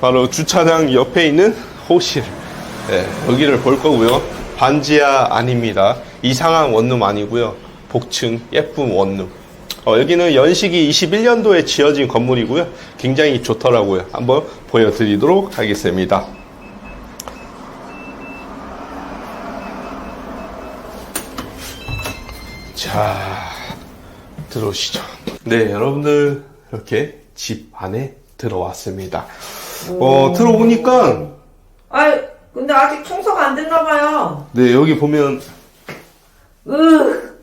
바로 주차장 옆에 있는 호실. 네, 여기를 볼 거고요. 반지하 아닙니다. 이상한 원룸 아니고요. 복층 예쁜 원룸. 어, 여기는 연식이 21년도에 지어진 건물이고요. 굉장히 좋더라고요. 한번 보여드리도록 하겠습니다. 자, 들어오시죠. 네, 여러분들 이렇게 집 안에 들어왔습니다. 어, 들어오니까 아이, 근데 아직 청소가 안 됐나 봐요. 네, 여기 보면 으,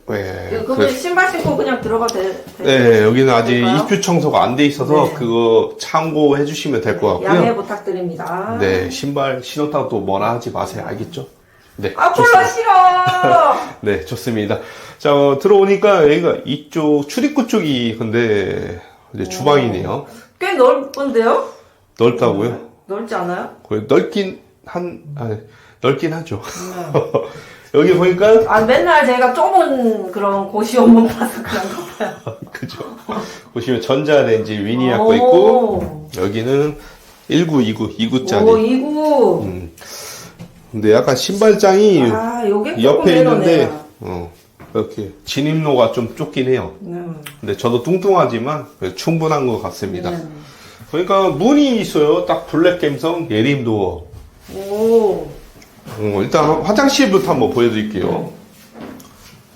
네, 그러면 그- 신발 신고 그냥 들어가도 돼? 돼? 네, 여기는 아직 될까요? 입주 청소가 안 돼 있어서 네. 그거 참고해 주시면 될 것 양해 같고요. 부탁드립니다. 네, 신발 신었다고 또 뭐라 하지 마세요. 알겠죠? 네. 아, 콜라 싫어! 네, 좋습니다. 자, 어, 들어오니까 여기가 이쪽 출입구 쪽이 근데 이제 주방이네요. 꽤 넓은데요? 넓다고요? 넓지 않아요? 거의 넓긴 한, 아니, 넓긴 하죠. 네. 여기 보니까, 아, 맨날 제가 좁은 그런 고시원만 봐서 그런가 봐요. 그죠. 보시면 전자레인지 위니아거 오. 있고, 여기는 19, 29, 2구짜리. 오, 이구. 음. 근데 약간 신발장이 아, 요게 옆에 있는데, 내려네요. 어, 이렇게 진입로가 좀 좁긴 해요. 네. 근데 저도 뚱뚱하지만 충분한 것 같습니다. 네. 그러니까 문이 있어요. 딱 블랙 감성 예림도어. 오. 어, 일단 화장실부터 한번 보여드릴게요.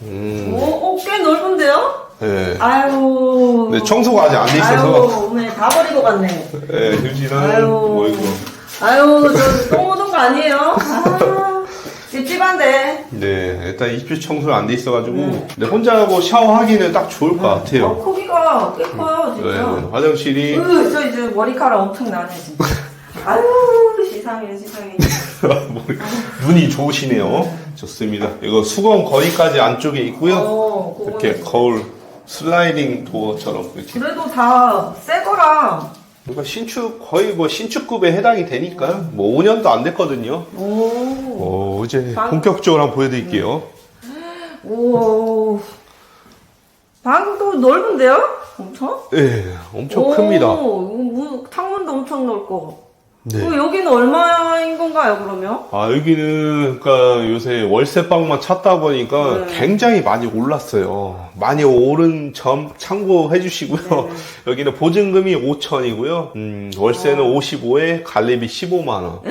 음, 오, 오, 꽤 넓은데요? 네. 아유. 네, 청소가 아직 안 돼 있어서. 아유, 오늘 다 버리고 갔네. 네, 휴지랑 아유. 뭐 이거. 아유, 저똥 묻은 거 아니에요? 아, 찝찝한데. 네, 일단 입주 청소가 안돼 있어가지고. 근데 혼자 뭐 샤워하기는 딱 좋을 것 어, 같아요. 크기가 꽤 커요, 네, 진짜. 화장실이 으, 저 이제 머리카락 엄청 나네, 진짜. 아유, 시상해, 시상해. 머리- 눈이 좋으시네요. 좋습니다. 이거 수건 거리까지 안쪽에 있고요. 어, 그거는- 이렇게 거울 슬라이딩 도어처럼 이렇게. 그래도 다 새 거라. 그러니까 신축 거의 뭐 신축급에 해당이 되니까요. 뭐 5년도 안 됐거든요. 오, 어, 이제 방- 본격적으로 한번 보여드릴게요. 오. 방도 넓은데요? 엄청? 네, 엄청 오, 큽니다. 이거 뭐, 창문도 엄청 넓고. 네. 어, 여기는 얼마인 건가요, 그러면? 아, 여기는, 그니까 요새 월세방만 찾다 보니까 네. 굉장히 많이 올랐어요. 많이 오른 점 참고해 주시고요. 네. 여기는 보증금이 5천이고요. 음, 월세는 55에 갈래비 15만원.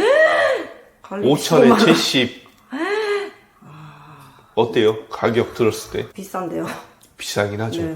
관리 5천에 10만 원. 70. 어때요? 가격 들었을 때? 비싼데요. 비싸긴 하죠. 네.